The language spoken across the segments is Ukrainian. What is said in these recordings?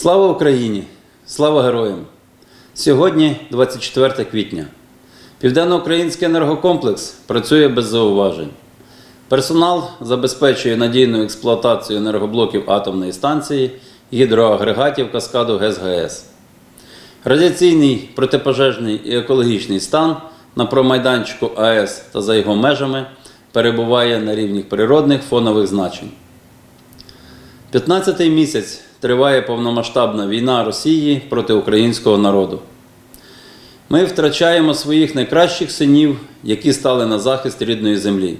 Слава Україні! Слава героям! Сьогодні 24 квітня. Південноукраїнський енергокомплекс працює без зауважень. Персонал забезпечує надійну експлуатацію енергоблоків атомної станції гідроагрегатів каскаду ГЕС-ГЕС. Радіаційний, протипожежний і екологічний стан на промайданчику АЕС та за його межами перебуває на рівні природних фонових значень. 15-й місяць триває повномасштабна війна Росії проти українського народу. Ми втрачаємо своїх найкращих синів, які стали на захист рідної землі.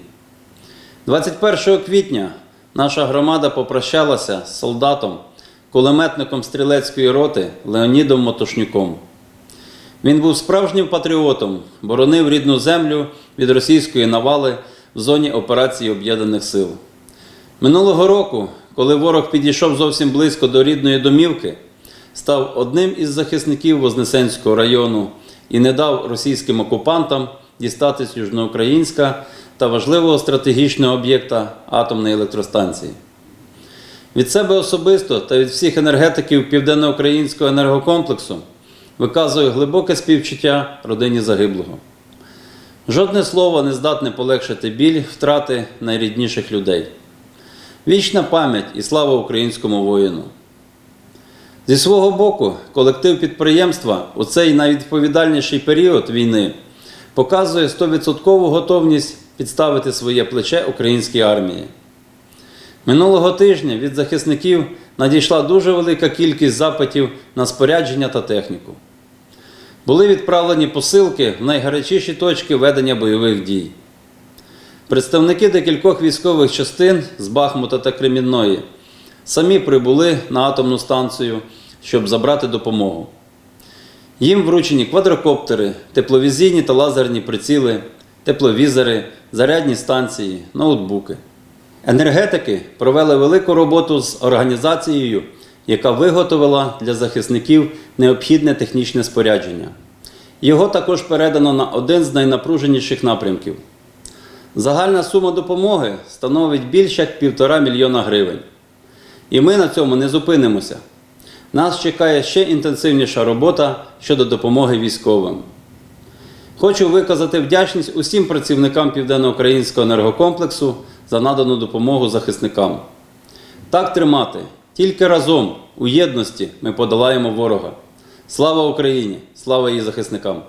21 квітня наша громада попрощалася з солдатом, кулеметником стрілецької роти Леонідом Мотошнюком. Він був справжнім патріотом, боронив рідну землю від російської навали в зоні операції Об'єднаних Сил. Минулого року, коли ворог підійшов зовсім близько до рідної домівки, став одним із захисників Вознесенського району і не дав російським окупантам дістатись Южноукраїнська та важливого стратегічного об'єкта атомної електростанції. Від себе особисто та від всіх енергетиків Південноукраїнського енергокомплексу виказую глибоке співчуття родині загиблого. Жодне слово не здатне полегшити біль втрати найрідніших людей. Вічна пам'ять і слава українському воїну. Зі свого боку, колектив підприємства у цей найвідповідальніший період війни показує 100% готовність підставити своє плече українській армії. Минулого тижня від захисників надійшла дуже велика кількість запитів на спорядження та техніку. Були відправлені посилки в найгарячіші точки ведення бойових дій. Представники декількох військових частин з Бахмута та Кремінної самі прибули на атомну станцію, щоб забрати допомогу. Їм вручені квадрокоптери, тепловізійні та лазерні приціли, тепловізори, зарядні станції, ноутбуки. Енергетики провели велику роботу з організацією, яка виготовила для захисників необхідне технічне спорядження. Його також передано на один з найнапруженіших напрямків. Загальна сума допомоги становить більше як півтора мільйона гривень. І ми на цьому не зупинимося. Нас чекає ще інтенсивніша робота щодо допомоги військовим. Хочу виказати вдячність усім працівникам Південноукраїнського енергокомплексу за надану допомогу захисникам. Так тримати, тільки разом, у єдності ми подолаємо ворога. Слава Україні! Слава її захисникам!